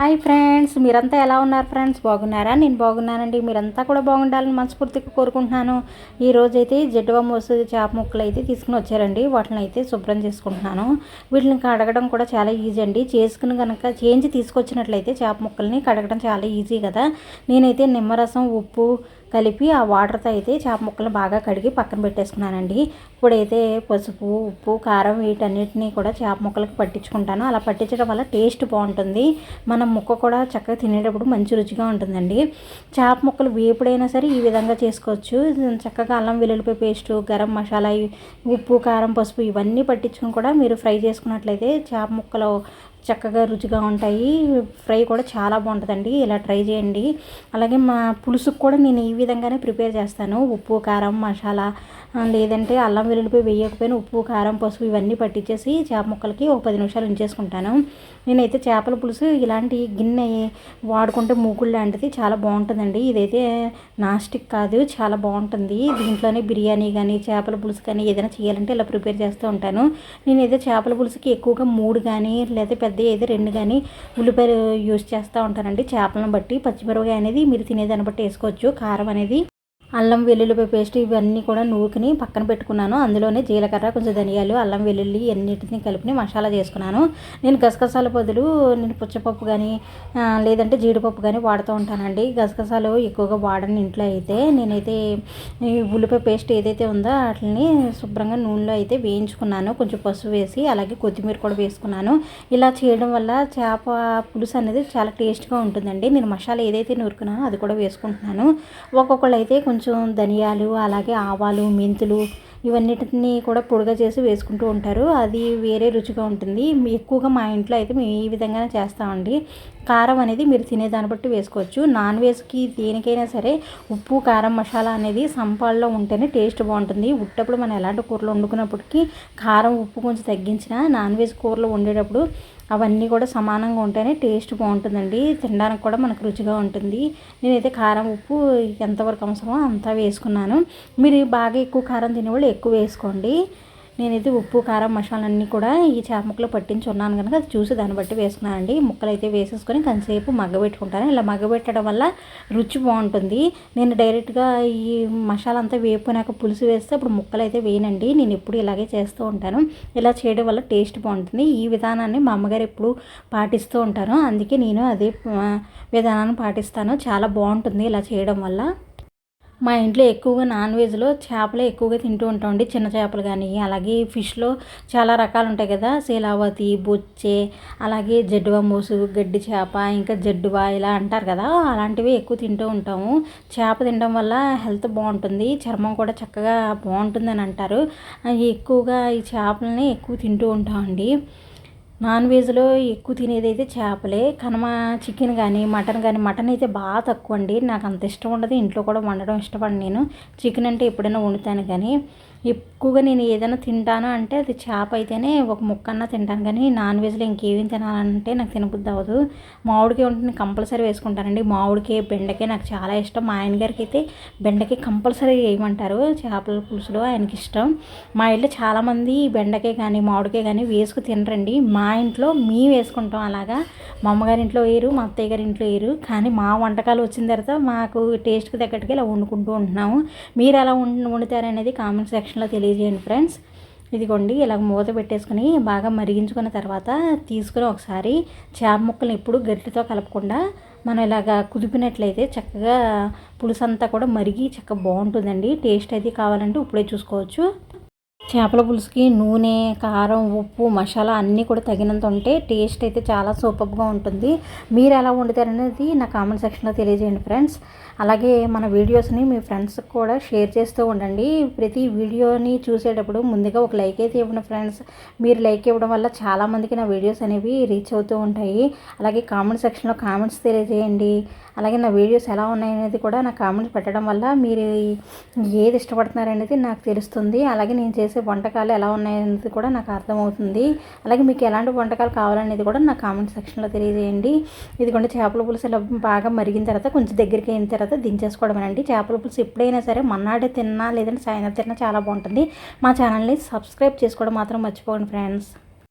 Hi friends మీరంతా ఎలా ఉన్నారు ఫ్రెండ్స్? బాగున్నారా? నేను బాగున్నానండి. మీరంతా కూడా బాగుండాలని మనస్ఫూర్తిగా కోరుకుంటున్నాను. ఈరోజు అయితే జడ్డువ మోసు చేప ముక్కలు అయితే తీసుకుని వచ్చారండి. వాటిని అయితే శుభ్రం చేసుకుంటున్నాను. వీటిని కడగడం కూడా చాలా ఈజీ అండి. చేసుకుని కనుక చేంజ్ తీసుకొచ్చినట్లయితే చేప ముక్కల్ని కడగడం చాలా ఈజీ కదా. నేనైతే నిమ్మరసం ఉప్పు కలిపి ఆ వాటర్తో అయితే చేప ముక్కలు బాగా కడిగి పక్కన పెట్టేసుకున్నానండి. ఇప్పుడైతే పసుపు ఉప్పు కారం వీటన్నిటిని కూడా చేప ముక్కలకి పట్టించుకుంటాను. అలా పట్టించడం వల్ల టేస్ట్ బాగుంటుంది. మనం ముక్క కూడా చక్కగా తినేటప్పుడు మంచి రుచిగా ఉంటుందండి. చేప ముక్కలు వేపుడైనా సరే ఈ విధంగా చేసుకోవచ్చు. చక్కగా అల్లం వెల్లుల్లిపాయ పేస్టు గరం మసాలా ఉప్పు కారం పసుపు ఇవన్నీ పట్టించుకుని కూడా మీరు ఫ్రై చేసుకున్నట్లయితే చేప ముక్కలు చక్కగా రుచిగా ఉంటాయి. ఫ్రై కూడా చాలా బాగుంటుందండి. ఇలా ట్రై చేయండి. అలాగే మా పులుసుకు కూడా నేను ఈ విధంగానే ప్రిపేర్ చేస్తాను. ఉప్పు కారం మసాలా లేదంటే అల్లం వెల్లుల్లిపోయి వేయకపోయినా ఉప్పు కారం పసుపు ఇవన్నీ పట్టించేసి చేప ముక్కలకి ఒక పది నిమిషాలు ఉంచేసుకుంటాను. నేనైతే చేపల పులుసు ఇలాంటి గిన్నె వాడుకుంటే మూకుడు లాంటిది చాలా బాగుంటుందండి. ఇదైతే నాస్టిక్ కాదు చాలా బాగుంటుంది. దీంట్లోనే బిర్యానీ కానీ చేపల పులుసు కానీ ఏదైనా చేయాలంటే ఇలా ప్రిపేర్ చేస్తూ ఉంటాను. నేనైతే చేపల పులుసుకి ఎక్కువగా మూడు కానీ లేదా పెద్ద ఏదో రెండు కానీ ఉల్లిపాయలు యూస్ చేస్తూ ఉంటానండి. చేపలను బట్టి పచ్చిమిరపకాయ అనేది మీరు తినేదాన్ని బట్టి వేసుకోవచ్చు. కారం అనేది అల్లం వెల్లుల్లిపాయ పేస్ట్ ఇవన్నీ కూడా నూకుని పక్కన పెట్టుకున్నాను. అందులోనే జీలకర్ర కొంచెం ధనియాలు అల్లం వెల్లుల్లి అన్నిటిని కలిపి మసాలా చేసుకున్నాను. నేను గసగసాల బదులు నేను పుచ్చపప్పు కానీ లేదంటే జీడిపప్పు కానీ వాడుతూ ఉంటానండి. గసగసాలు ఎక్కువగా వాడని ఇంట్లో అయితే. నేనైతే ఉల్లిపాయ పేస్ట్ ఏదైతే ఉందో వాటిని శుభ్రంగా నూనెలో అయితే వేయించుకున్నాను. కొంచెం పసుపు వేసి అలాగే కొత్తిమీర కూడా వేసుకున్నాను. ఇలా చేయడం వల్ల చేప పులుసు అనేది చాలా టేస్ట్గా ఉంటుందండి. నేను మసాలా ఏదైతే నూరుకున్నానో అది కూడా వేసుకుంటున్నాను. ఒక్కొక్కళ్ళు అయితే కొంచెం కొంచెం ధనియాలు అలాగే ఆవాలు మెంతులు ఇవన్నిటిని కూడా పొడిగా చేసి వేసుకుంటూ ఉంటారు. అది వేరే రుచిగా ఉంటుంది. ఎక్కువగా మా ఇంట్లో అయితే మేము ఈ విధంగానే చేస్తామండి. కారం అనేది మీరు తినేదాన్ని బట్టి వేసుకోవచ్చు. నాన్ వెజ్కి దేనికైనా సరే ఉప్పు కారం మసాలా అనేది సంపాల్లో ఉంటేనే టేస్ట్ బాగుంటుంది. ఉట్టప్పుడు మనం ఎలాంటి కూరలు వండుకున్నప్పటికీ కారం ఉప్పు కొంచెం తగ్గించిన నాన్ వెజ్ కూరలు వండేటప్పుడు అవన్నీ కూడా సమానంగా ఉంటేనే టేస్ట్ బాగుంటుందండి. తినడానికి కూడా మనకు రుచిగా ఉంటుంది. నేనైతే కారం ఉప్పు ఎంతవరకు అవసరమో అంతా వేసుకున్నాను. మీరు బాగా ఎక్కువ కారం తినేవాళ్ళు ఎక్కువ వేసుకోండి. నేనైతే ఉప్పు కారం మసాలన్నీ కూడా ఈ చేప ముక్కలు పట్టించి ఉన్నాను కనుక అది చూసి దాన్ని బట్టి వేసుకున్నానండి. ముక్కలు అయితే వేసేసుకొని కొంతసేపు మగ్గబెట్టుకుంటాను. ఇలా మగ్గబెట్టడం వల్ల రుచి బాగుంటుంది. నేను డైరెక్ట్గా ఈ మసాలా అంతా వేపునాక పులుసు వేస్తే అప్పుడు ముక్కలు అయితే వేయనండి. నేను ఎప్పుడు ఇలాగే చేస్తూ ఉంటాను. ఇలా చేయడం వల్ల టేస్ట్ బాగుంటుంది. ఈ విధానాన్ని మా అమ్మగారు ఎప్పుడు పాటిస్తూ ఉంటాను అందుకే నేను అదే విధానాన్ని పాటిస్తాను. చాలా బాగుంటుంది ఇలా చేయడం వల్ల. మా ఇంట్లో ఎక్కువగా నాన్ వెజ్లో చేపలే ఎక్కువగా తింటూ ఉంటామండి చిన్న చేపలు కానీ అలాగే ఫిష్లో చాలా రకాలు ఉంటాయి కదా. శీలావతి బొచ్చే అలాగే జడ్డువ మోసు గడ్డి చేప ఇంకా జడ్డువ ఇలా అంటారు కదా. అలాంటివి ఎక్కువ తింటూ ఉంటాము. చేప తినడం వల్ల హెల్త్ బాగుంటుంది. చర్మం కూడా చక్కగా బాగుంటుందని అంటారు. ఎక్కువగా ఈ చేపలని ఎక్కువ తింటూ ఉంటామండి. నాన్ వెజ్లో ఎక్కువ తినేది అయితే చేపలే కనుమ చికెన్ కానీ మటన్ కానీ మటన్ అయితే బాగా తక్కువ అండి నాకు అంత ఇష్టం ఉండదు. ఇంట్లో కూడా వండడం ఇష్టపడి నేను. చికెన్ అంటే ఎప్పుడైనా వండుతాను కానీ ఎక్కువగా నేను ఏదైనా తింటాను అంటే అది చేప అయితేనే ఒక ముక్కన్నా తింటాను. కానీ నాన్ వెజ్లో ఇంకేమేమి తినాలంటే నాకు తినబుద్ధి అవ్వదు. మామిడికాయ ఉంటుంది కంపల్సరీ వేసుకుంటానండి. మామిడికాయ బెండకాయ నాకు చాలా ఇష్టం. మా ఆయన గారికి అయితే బెండకాయ కంపల్సరీ వేయమంటారు. చేపల పులుసులో ఆయనకి ఇష్టం. మా ఇంట్లో చాలామంది బెండకాయ కానీ మామిడికాయ కానీ వేసుకు తినరండి. మా ఇంట్లో మేము వేసుకుంటాం అలాగా. మా అమ్మగారి ఇంట్లో వేయరు మా అత్తయ్య గారి ఇంట్లో వేయరు. కానీ మా వంటకాలు వచ్చిన తర్వాత మాకు టేస్ట్కి తగ్గట్టుగా ఇలా వండుకుంటూ ఉంటున్నాము. మీరు ఎలా వండుతారనేది కామెంట్ సెక్షన్ సెక్షన్లో తెలియజేయండి ఫ్రెండ్స్. ఇదిగోండి ఇలా మూత పెట్టేసుకుని బాగా మరిగించుకున్న తర్వాత తీసుకుని ఒకసారి చేప ముక్కలు ఎప్పుడు గట్టితో కలపకుండా మనం ఇలాగా కుదిపినట్లయితే చక్కగా పులుసు అంతా కూడా మరిగి చక్కగా బాగుంటుందండి. టేస్ట్ అయితే కావాలంటే ఇప్పుడే చూసుకోవచ్చు. చేపల పులుసుకి నూనె కారం ఉప్పు మసాలా అన్నీ కూడా తగినంత ఉంటే టేస్ట్ అయితే చాలా సూపర్గా ఉంటుంది. మీరు ఎలా వండుతారనేది నా కామెంట్ సెక్షన్లో తెలియజేయండి ఫ్రెండ్స్. అలాగే మన వీడియోస్ని మీ ఫ్రెండ్స్కి కూడా షేర్ చేస్తూ ఉండండి. ప్రతి వీడియోని చూసేటప్పుడు ముందుగా ఒక లైక్ అయితే ఇవ్వండి ఫ్రెండ్స్. మీరు లైక్ ఇవ్వడం వల్ల చాలామందికి నా వీడియోస్ అనేవి రీచ్ అవుతూ ఉంటాయి. అలాగే కామెంట్ సెక్షన్లో కామెంట్స్ తెలియజేయండి. అలాగే నా వీడియోస్ ఎలా ఉన్నాయనేది కూడా నా కామెంట్స్ పెట్టడం వల్ల మీరు ఏది ఇష్టపడుతున్నారనేది నాకు తెలుస్తుంది. అలాగే నేను చేసే వంటకాలు ఎలా ఉన్నాయనేది కూడా నాకు అర్థమవుతుంది. అలాగే మీకు ఎలాంటి వంటకాలు కావాలనేది కూడా నా కామెంట్ సెక్షన్లో తెలియజేయండి. ఇదిగోండి చేపల పులుసు ఇలా బాగా మరిగిన తర్వాత కొంచెం దగ్గరికి అయిన తర్వాత దించేసుకోవడమేనండి చేపల పులుసు ఎప్పుడైనా సరే మన్నాడే తిన్నా లేదంటే సాయంత్రం తిన్నా చాలా బాగుంటుంది. మా ఛానల్ని సబ్స్క్రైబ్ చేసుకోవడం మాత్రం మర్చిపోండి ఫ్రెండ్స్.